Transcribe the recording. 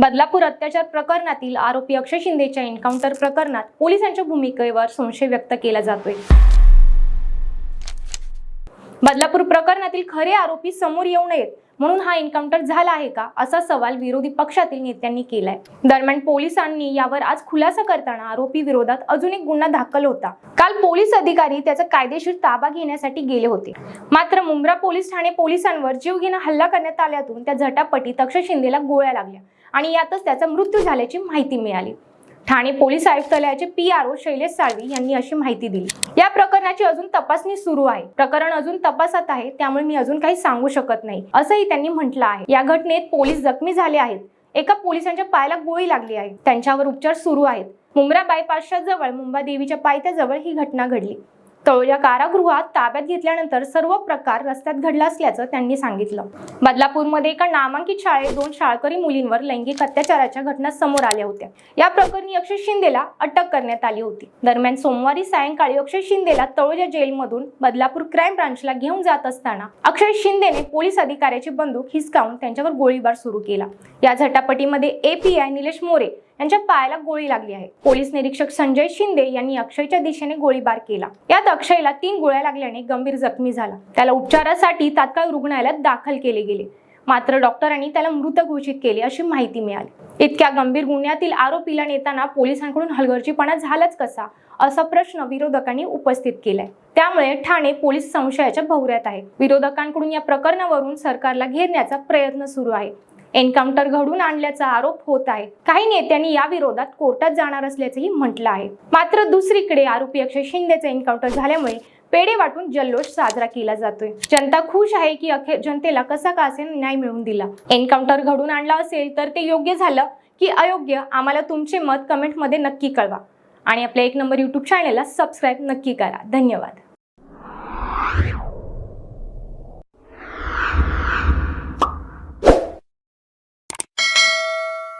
बदलापूर अत्याचार प्रकरणातील आरोपी अक्षय शिंदेच्या एन्काउंटर प्रकरणात पोलिसांच्या भूमिकेवर संशय व्यक्त केला जातोय. बदलापूर प्रकरणातील खरे आरोपी समोर येऊ नयेत म्हणून हा एन्काउंटर झाला आहे का असा सवाल विरोधी पक्षातील नेत्यांनी केलाय. दरम्यान पोलिसांनी यावर आज खुलासा करताना आरोपी विरोधात अजून एक गुन्हा दाखल होता. काल पोलीस अधिकारी त्याचा कायदेशीर ताबा घेण्यासाठी गेले होते. मात्र मुंब्रा पोलीस ठाणे पोलिसांवर जीवघेणा हल्ला करण्यात आल्यातून त्या झटापटीत अक्षय शिंदेला गोळ्या लागल्या. आणि यातच त्याचा मृत्यू झाल्याची माहिती मिळाली. Thane police आयुक्तालयाचे P R O Shailesh Salvi यांनी अशी माहिती दिली. या प्रकरणाची अजून तपासणी सुरू आहे. प्रकरण अजून तपासात आहे त्यामुळे मी अजून काही सांगू शकत नाही असंही त्यांनी म्हटलं आहे. या घटनेत पोलीस जखमी झाले आहेत. एका पोलिसांच्या पायाला गोळी लागली आहे. त्यांच्यावर उपचार सुरू आहेत. मुंब्रा बायपासच्या जवळ मुंबा देवीच्या पायथ्याजवळ ही घटना घडली. तळोजा कारागृहात ताब्यात घेतल्यानंतर सर्व प्रकार रस्त्यात घडला असल्याचं त्यांनी सांगितलं. बदलापूरमध्ये एका नामांकित शाळेत दोन शाळकरी मुलींवर लैंगिक अत्याचाराच्या घटना समोर आल्या होत्या. या प्रकरणी अक्षय शिंदेला अटक करण्यात आली होती. दरम्यान सोमवारी सायंकाळी अक्षय शिंदेला तळोजा जेलमधून बदलापूर क्राईम ब्रांचला घेऊन जात असताना अक्षय शिंदेने पोलीस अधिकाऱ्याची बंदूक हिसकावून त्यांच्यावर गोळीबार सुरू केला. या झटापटीमध्ये एपीआय निलेश मोरे यांच्या पायाला गोळी लागली आहे. पोलीस निरीक्षक संजय शिंदे यांनी अक्षयच्या दिशेने गोळीबार केला. यात अक्षयला तीन गोळ्या लागल्याने गंभीर जखमी झाला. त्याला उपचारासाठी तात्काळ रुग्णालयात दाखल केले गेले. मात्र डॉक्टरांनी त्याला मृत घोषित केले अशी माहिती मिळाली. इतक्या गंभीर गुन्ह्यातील आरोपीला नेताना पोलिसांकडून हलगर्जीपणा झालाच कसा असा प्रश्न विरोधकांनी उपस्थित केलाय. त्यामुळे ठाणे पोलीस संशयाच्या भोवऱ्यात आहे. विरोधकांकडून या प्रकरणावरून सरकारला घेरण्याचा प्रयत्न सुरू आहे. एन्काउंटर घडून आणल्याचा आरोप होत आहे. काही नेत्यांनी या विरोधात कोर्टात जाणार असल्याचंही म्हटलं आहे. मात्र दुसरीकडे आरोपी अक्षय शिंदेचे एन्काउंटर झाल्यामुळे पेढे वाटून जल्लोष साजरा केला जातोय. जनता खुश आहे की अखेर जनतेला कसा का असेल न्याय मिळवून दिला? एन्काउंटर घडून आणला असेल तर ते योग्य झालं की अयोग्य? आम्हाला तुमचे मत कमेंटमध्ये नक्की कळवा. आणि आपल्या एक नंबर युट्यूब चॅनेलला सबस्क्राईब नक्की करा. धन्यवाद.